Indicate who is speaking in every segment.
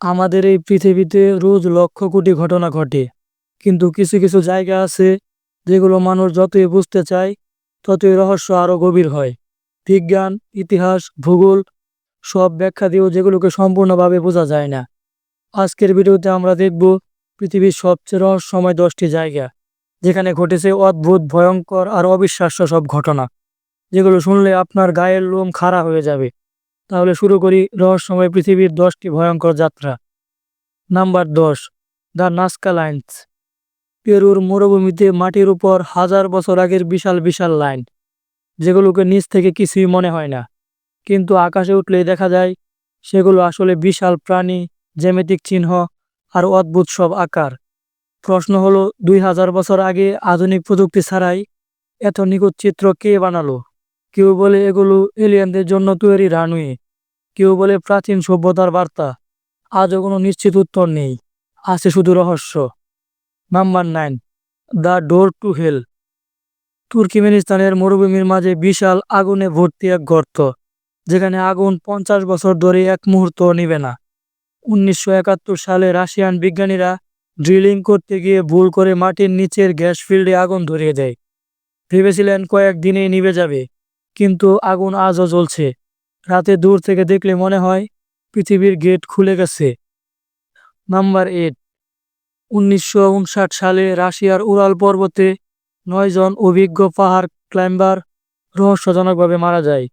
Speaker 1: আমাদের এই পৃথিবীতে রোজ লক্ষ কোটি ঘটনা ঘটে, কিন্তু কিছু কিছু জায়গা আছে যেগুলো মানুষ যতই বুঝতে চায়, ততই রহস্য আরও গভীর হয়। বিজ্ঞান, ইতিহাস, ভূগোল সব ব্যাখ্যা দিয়েও যেগুলোকে সম্পূর্ণভাবে বোঝা যায় না। আজকের ভিডিওতে আমরা দেখব পৃথিবীর সবচেয়ে রহস্যময় দশটি জায়গা, যেখানে ঘটেছে অদ্ভুত, ভয়ঙ্কর আর অবিশ্বাস্য সব ঘটনা, যেগুলো শুনলে আপনার গায়ের লোম খাড়া হয়ে যাবে। তাহলে শুরু করি রহস্যময় পৃথিবীর দশটি ভয়ঙ্কর যাত্রা। নাম্বার দশ, দ্য নাস্কা লাইন্স। পেরুর মরুভূমিতে মাটির উপর হাজার বছর আগের বিশাল বিশাল লাইন, যেগুলোকে নিচ থেকে কিছুই মনে হয় না। কিন্তু আকাশে উঠলেই দেখা যায়, সেগুলো আসলে বিশাল প্রাণী, জ্যামিতিক চিহ্ন আর অদ্ভুত সব আকার। প্রশ্ন হলো, দুই হাজার বছর আগে আধুনিক প্রযুক্তি ছাড়াই এত নিখুঁত চিত্র কে বানালো? কেউ বলে এগুলো এলিয়ানদের জন্য তৈরি রানওয়ে কেউ বলে প্রাচীন সভ্যতার বার্তা। আজও কোনো নিশ্চিত উত্তর নেই। আছে শুধু রহস্য। Number nine the door to hell তুর্কিমেনিস্তানের মরুভূমির মাঝে বিশাল আগুনে ভর্তি এক গর্ত, যেখানে আগুন পঞ্চাশ বছর ধরে এক মুহূর্ত নিবে না। উনিশশো একাত্তর সালে রাশিয়ান বিজ্ঞানীরা ড্রিলিং করতে গিয়ে ভুল করে মাটির নিচের গ্যাস ফিল্ডে আগুন ধরিয়ে দেয়। ভেবেছিলেন কয়েক দিনেই নিভে যাবে। কিন্তু আগুন আজও জ্বলছে। রাতে দূর থেকে দেখলে মনে হয় পৃথিবীর গেট খুলে গেছে। Number eight. উনিশশো সালে রাশিয়ার উড়াল পর্বতে নয়জন অভিজ্ঞ পাহাড় ক্লাইম্বার রহস্যজনকভাবে মারা যায়।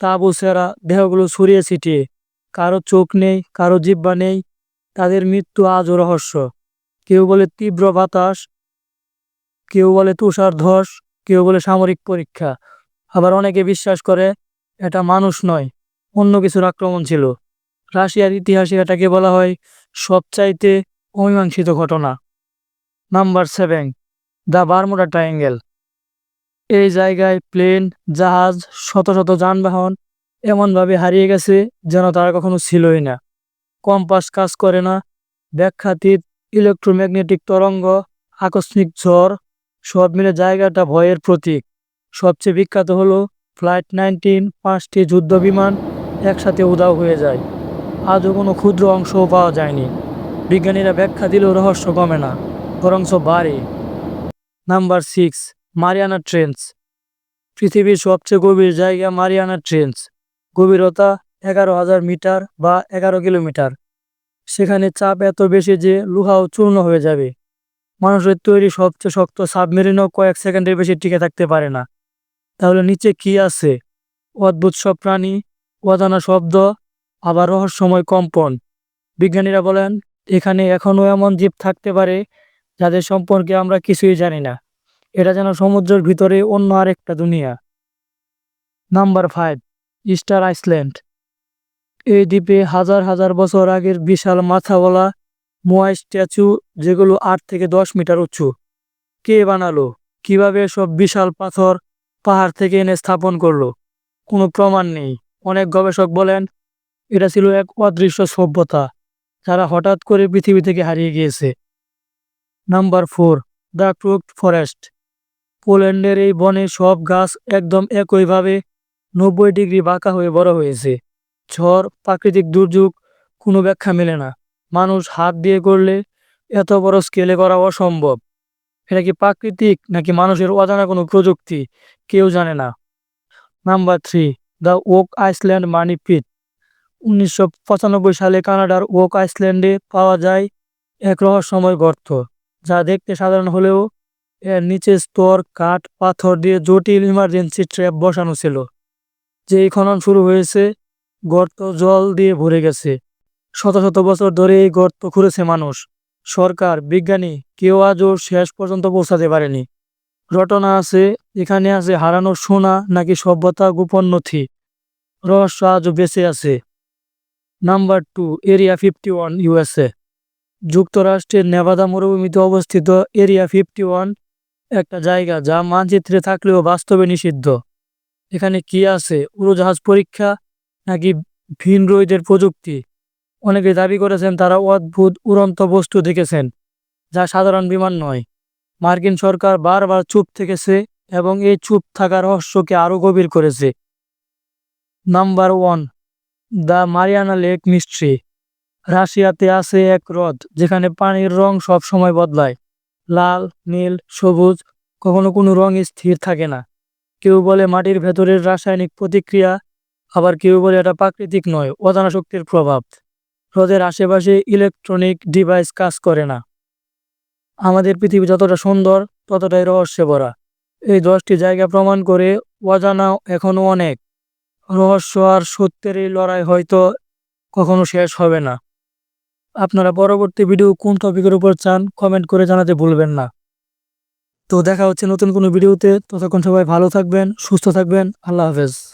Speaker 1: তাবু সেরা দেহগুলো ছড়িয়ে ছিটিয়ে। কারও চোখ নেই, কারও জিব্বা নেই, তাদের মৃত্যু আজও রহস্য। কেউ বলে তীব্র বাতাস, কেউ বলে তুষার ধস কেউ বলে সামরিক পরীক্ষা। আবার অনেকে বিশ্বাস করে এটা মানুষ নয়, অন্য কিছুর আক্রমণ ছিল। রাশিয়ার ইতিহাসে এটাকে বলা হয় সবচাইতে অমীমাংসিত ঘটনা। Number seven, the Bermuda triangle. এই জায়গায় প্লেন, জাহাজ, শত শত যানবাহন এমনভাবে হারিয়ে গেছে যেন তারা কখনো ছিলই না। কম্পাস কাজ করে না, ব্যাখ্যাতীত ইলেকট্রোম্যাগনেটিক তরঙ্গ, আকস্মিক ঝড়, সব মিলে জায়গাটা ভয়ের প্রতীক। সবচেয়ে বিখ্যাত হলো ফ্লাইট নাইনটিন, পাঁচটি যুদ্ধ বিমান একসাথে উদাও হয়ে যায়। আজও কোনো ক্ষুদ্র অংশও পাওয়া যায়নি। বিজ্ঞানীরা ব্যাখ্যা দিলেও রহস্য কমে না বরংস বাড়ে। Number six, Mariana trench. পৃথিবীর সবচেয়ে গভীর জায়গা মারিয়ানা ট্রেন্স। গভীরতা এগারো হাজার মিটার বা এগারো কিলোমিটার। সেখানে চাপ এত বেশি যে লোহাও চূর্ণ হয়ে যাবে। মানুষের তৈরি সবচেয়ে শক্ত সাবমেরিনও কয়েক সেকেন্ডের বেশি টিকে থাকতে পারে না। তাহলে নিচে কি আছে? অদ্ভুত সব প্রাণী, অজানা শব্দ, আবার রহস্যময় কম্পন। বিজ্ঞানীরা বলেন, এখানে এখনও এমন জীব থাকতে পারে যাদের সম্পর্কে আমরা কিছুই জানি না। এটা যেন সমুদ্রের ভিতরে অন্য আরেকটা দুনিয়া। Number five Easter Island. এই দ্বীপে হাজার হাজার বছর আগের বিশাল মাথাওয়ালা মোয়াই স্ট্যাচু যেগুলো আট থেকে দশ মিটার উঁচু। কে বানালো? কীভাবে সব বিশাল পাথর পাহাড় থেকে এনে স্থাপন করল। কোনো প্রমাণ নেই। অনেক গবেষক বলেন, এটা ছিল এক অদৃশ্য সভ্যতা, যারা হঠাৎ করে পৃথিবী থেকে হারিয়ে গিয়েছে। Number four, the crooked forest. পোল্যান্ডের এই বনে সব গাছ একদম একইভাবে নব্বই ডিগ্রি বাঁকা হয়ে বড় হয়েছে। ঝড়, প্রাকৃতিক দুর্যোগ, কোনো ব্যাখ্যা মেলে না। মানুষ হাত দিয়ে করলে এত বড় স্কেলে করা অসম্ভব। এটা কি প্রাকৃতিক নাকি মানুষের অজানা কোনো প্রযুক্তি? কেউ জানে না। Number three, the Oak Island money pit. উনিশশো সালে কানাডার ওক আইসল্যান্ডে পাওয়া যায় এক রহস্যময় গর্ত, যা দেখতে সাধারণ হলেও এর নিচে স্তর, কাঠ, পাথর দিয়ে জটিল ইমার্জেন্সি ট্র্যাপ বসানো ছিল যে খনন শুরু হয়েছে। গর্ত জল দিয়ে ভরে গেছে। শত শত বছর ধরে এই গর্ত খুঁড়েছে মানুষ। সরকার, বিজ্ঞানী কেউ আজও শেষ পর্যন্ত পৌঁছাতে পারেনি। ঘটনা আছে, এখানে আছে হারানো সোনা নাকি সভ্যতা গোপন নথি। রহস্য আজও বেঁচে আছে। Number two, area fifty one USA যুক্তরাষ্ট্রের নেভাদা মরুভূমিতে অবস্থিত এরিয়া ফিফটি ওয়ান, একটা জায়গা যা মানচিত্রে থাকলেও বাস্তবে নিষিদ্ধ। এখানে কি আছে, উড়োজাহাজ পরীক্ষা নাকি ভিনরইদের প্রযুক্তি? অনেকে দাবি করেছেন তারা অদ্ভুত, উড়ন্ত বস্তু দেখেছেন, যা সাধারণ বিমান নয়। মার্কিন সরকার বারবার চুপ থেকেছে এবং এই চুপ থাকার রহস্যকে আরও গভীর করেছে। Number one, the Mariana lake mystery. রাশিয়াতে আছে এক হ্রদ, যেখানে পানির রং সব সময় বদলায়। লাল, নীল, সবুজ, কখনো কোনো রং স্থির থাকে না। কেউ বলে মাটির ভেতরের রাসায়নিক প্রতিক্রিয়া, আবার কেউ বলে এটা প্রাকৃতিক নয়, অজানা শক্তির প্রভাব। হ্রদের আশেপাশে ইলেকট্রনিক ডিভাইস কাজ করে না। আমাদের পৃথিবী যতটা সুন্দর, ততটাই রহস্যে ভরা এই দশটি জায়গা প্রমাণ করে অজানা এখনও অনেক। রহস্য আর সত্যের এই লড়াই হয়তো কখনো শেষ হবে না। আপনারা পরবর্তী ভিডিও কোন টপিকের উপর চান কমেন্ট করে জানাতে ভুলবেন না। তো দেখা হচ্ছে নতুন কোনো ভিডিওতে ততক্ষণ সবাই ভালো থাকবেন, সুস্থ থাকবেন। আল্লাহ হাফেজ।